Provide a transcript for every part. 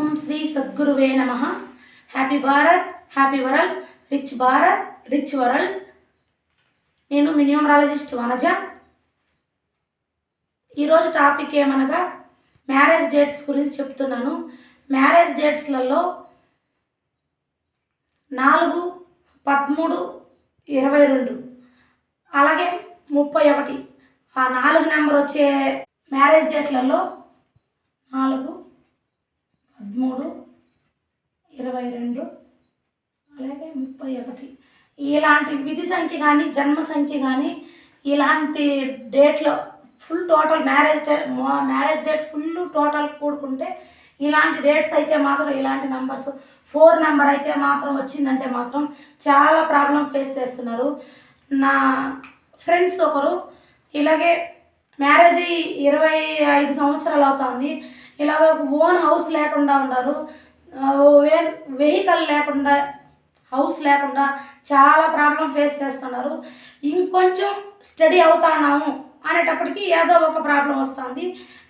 ఓం శ్రీ సద్గురువే నమ. Happy Bharat happy world rich Bharat rich world. నేను మినిమరాలజిస్ట్ వనజ. ఈరోజు టాపిక్ ఏమనగా మ్యారేజ్ డేట్స్ గురించి చెప్తున్నాను. మ్యారేజ్ డేట్స్లలో నాలుగు పదమూడు ఇరవై రెండు అలాగే ముప్పై ఒకటి. ఆ నాలుగు నెంబర్ వచ్చే మ్యారేజ్ డేట్లలో నాలుగు పదమూడు ఇరవై రెండు అలాగే ముప్పై ఒకటి. ఇలాంటి విధి సంఖ్య కానీ జన్మ సంఖ్య కానీ ఇలాంటి డేట్లో full total marriage date marriage date full total కూడుకుంటే ఇలాంటి డేట్స్ అయితే మాత్రం ఇలాంటి నెంబర్స్ ఫోర్ నెంబర్ అయితే మాత్రం వచ్చిందంటే మాత్రం చాలా ప్రాబ్లం ఫేస్ చేస్తున్నారు. నా ఫ్రెండ్స్ ఒకరు ఇలాగే మ్యారేజ్ ఇరవై ఐదు సంవత్సరాలు అవుతుంది. ఇలాగ ఓన్ హౌస్ లేకుండా ఉన్నారు. వెహికల్ లేకుండా హౌస్ లేకుండా చాలా ప్రాబ్లం ఫేస్ చేస్తున్నారు. ఇంకొంచెం స్టడీ అవుతున్నాము అనేటప్పటికి ఏదో ఒక ప్రాబ్లం వస్తుంది.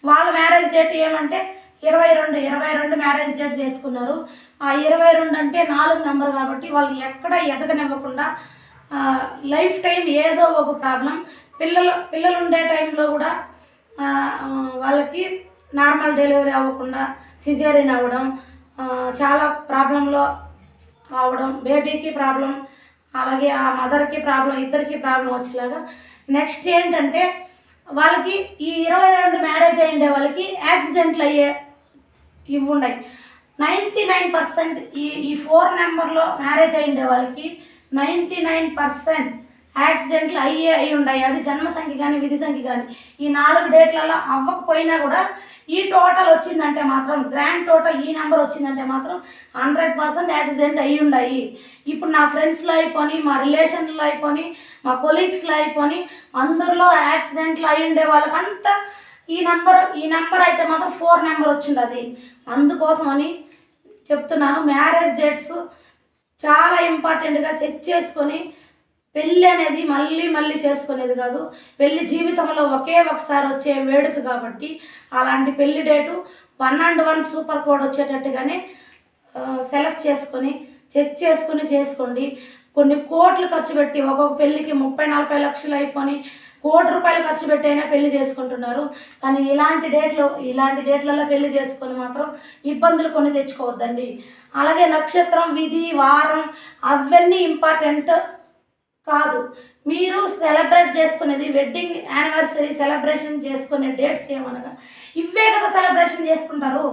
వాళ్ళ మ్యారేజ్ డేట్ ఏమంటే ఇరవై రెండు ఇరవై రెండు మ్యారేజ్ డేట్ చేసుకున్నారు. ఆ ఇరవై రెండు అంటే నాలుగు నెంబర్ కాబట్టి వాళ్ళు ఎక్కడ ఎదగనివ్వకుండా లైఫ్ టైం ఏదో ఒక ప్రాబ్లం. పిల్లలు పిల్లలు ఉండే టైంలో కూడా వాళ్ళకి నార్మల్ డెలివరీ అవ్వకుండా సిజేరియన్ అవ్వడం చాలా ప్రాబ్లంలో అవడం బేబీకి ప్రాబ్లం అలాగే ఆ మదర్కి ప్రాబ్లం ఇద్దరికి ప్రాబ్లం వచ్చేలాగా. నెక్స్ట్ ఏంటంటే వాళ్ళకి ఈ ఇరవై రెండు మ్యారేజ్ అయ్యిండే వాళ్ళకి యాక్సిడెంట్లు అయ్యే ఇవి ఉన్నాయి. నైంటీ నైన్ పర్సెంట్ ఈ ఈ ఫోర్ నెంబర్లో మ్యారేజ్ అయ్యిండే వాళ్ళకి నైంటీ నైన్ పర్సెంట్ యాక్సిడెంట్లు అయ్యే అయి ఉన్నాయి. అది జన్మ సంఖ్య కానీ విధి సంఖ్య కానీ ఈ నాలుగు డేట్లలో అవ్వకపోయినా కూడా ఈ టోటల్ వచ్చిందంటే మాత్రం గ్రాండ్ టోటల్ ఈ నెంబర్ వచ్చిందంటే మాత్రం హండ్రెడ్ పర్సెంట్ యాక్సిడెంట్ అయ్యి ఉన్నాయి. ఇప్పుడు నా ఫ్రెండ్స్లో అయిపోయి మా రిలేషన్లో అయిపోయి మా కొలీగ్స్లో అయిపోయి అందరిలో యాక్సిడెంట్లు అయి ఉండే వాళ్ళకంతా ఈ నెంబర్ ఈ నెంబర్ అయితే మాత్రం ఫోర్ నెంబర్ వచ్చిండది అందుకోసమని చెప్తున్నాను. మ్యారేజ్ డేట్స్ చాలా ఇంపార్టెంట్గా చెక్ చేసుకొని పెళ్ళి అనేది మళ్ళీ మళ్ళీ చేసుకునేది కాదు. పెళ్ళి జీవితంలో ఒకే ఒకసారి వచ్చే వేడుక కాబట్టి అలాంటి పెళ్ళి date one and one super code వచ్చేటట్టుగానే select చేసుకొని చెక్ చేసుకుని చేసుకోండి. కొన్ని కోట్లు ఖర్చు పెట్టి ఒక్కొక్క పెళ్ళికి ముప్పై నలభై లక్షలు అయిపోయి కోటి రూపాయలు ఖర్చు పెట్టి అయినా పెళ్ళి చేసుకుంటున్నారు. కానీ ఇలాంటి డేట్లు ఇలాంటి డేట్లలో పెళ్ళి చేసుకొని మాత్రం ఇబ్బందులు కొన్ని తెచ్చుకోవద్దండి. అలాగే నక్షత్రం విధి వారం అవన్నీ ఇంపార్టెంట్ కాదు. మీరు సెలబ్రేట్ చేసుకునేది వెడ్డింగ్ యానివర్సరీ సెలబ్రేషన్ చేసుకునే డేట్స్ ఏమనగా? ఇవే కదా సెలబ్రేషన్ చేసుకుంటారు.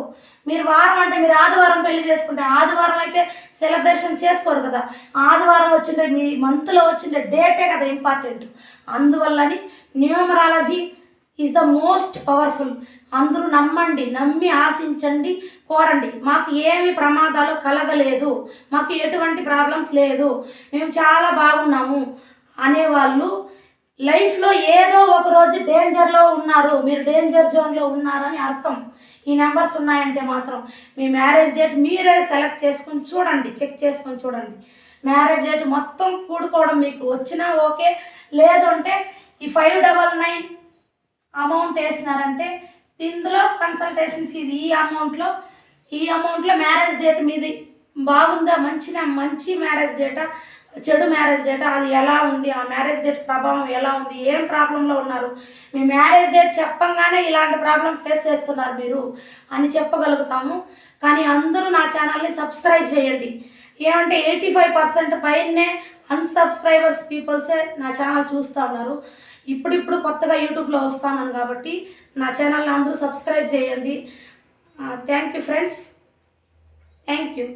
మీరు వారం అంటే మీరు ఆదివారం పెళ్ళి చేసుకుంటే ఆదివారం అయితే సెలబ్రేషన్ చేసుకోరు కదా. ఆదివారం వచ్చిండే మీ మంత్లో వచ్చిండే డేటే కదా important. అందువల్లని numerology is the most powerful అందరూ నమ్మండి నమ్మి ఆశించండి కోరండి. మాకు ఏమి ప్రమాదాలు కలగలేదు మాకు ఎటువంటి ప్రాబ్లమ్స్ లేదు. మేము చాలా బాగున్నాము అనేవాళ్ళు లైఫ్లో ఏదో ఒక రోజు డేంజర్లో ఉన్నారు. మీరు డేంజర్ జోన్లో ఉన్నారని అర్థం. ఈ నెంబర్స్ ఉన్నాయంటే మాత్రం మీ మ్యారేజ్ డేట్ మీరే సెలెక్ట్ చేసుకొని చూడండి చెక్ చేసుకొని చూడండి. మ్యారేజ్ డేట్ మొత్తం కూడుకోవడం మీకు వచ్చినా ఓకే లేదంటే ఈ ఫైవ్ డబల్ నైన్ అమౌంట్ వేసినారంటే ఇందులో కన్సల్టేషన్ ఫీజు ఈ అమౌంట్లో ఈ అమౌంట్లో మ్యారేజ్ డేట్ మీది బాగుందా? మంచి మంచి మ్యారేజ్ డేటా చెడు మ్యారేజ్ డేటా అది ఎలా ఉంది? ఆ మ్యారేజ్ డేట్ ప్రభావం ఎలా ఉంది? ఏం ప్రాబ్లంలో ఉన్నారు? మీ మ్యారేజ్ డేట్ చెప్పంగానే ఇలాంటి ప్రాబ్లం ఫేస్ చేస్తున్నారు మీరు అని చెప్పగలుగుతాము. కానీ అందరూ నా ఛానల్ని సబ్స్క్రైబ్ చేయండి. ఏమంటే ఎయిటీ ఫైవ్ పర్సెంట్ పైనే అన్సబ్స్క్రైబర్స్ పీపుల్సే నా ఛానల్ చూస్తూ ఉన్నారు. ఇప్పుడిప్పుడు కొత్తగా యూట్యూబ్లో వస్తాను కాబట్టి నా ఛానల్ని అందరూ సబ్స్క్రైబ్ చేయండి. Thank you friends thank you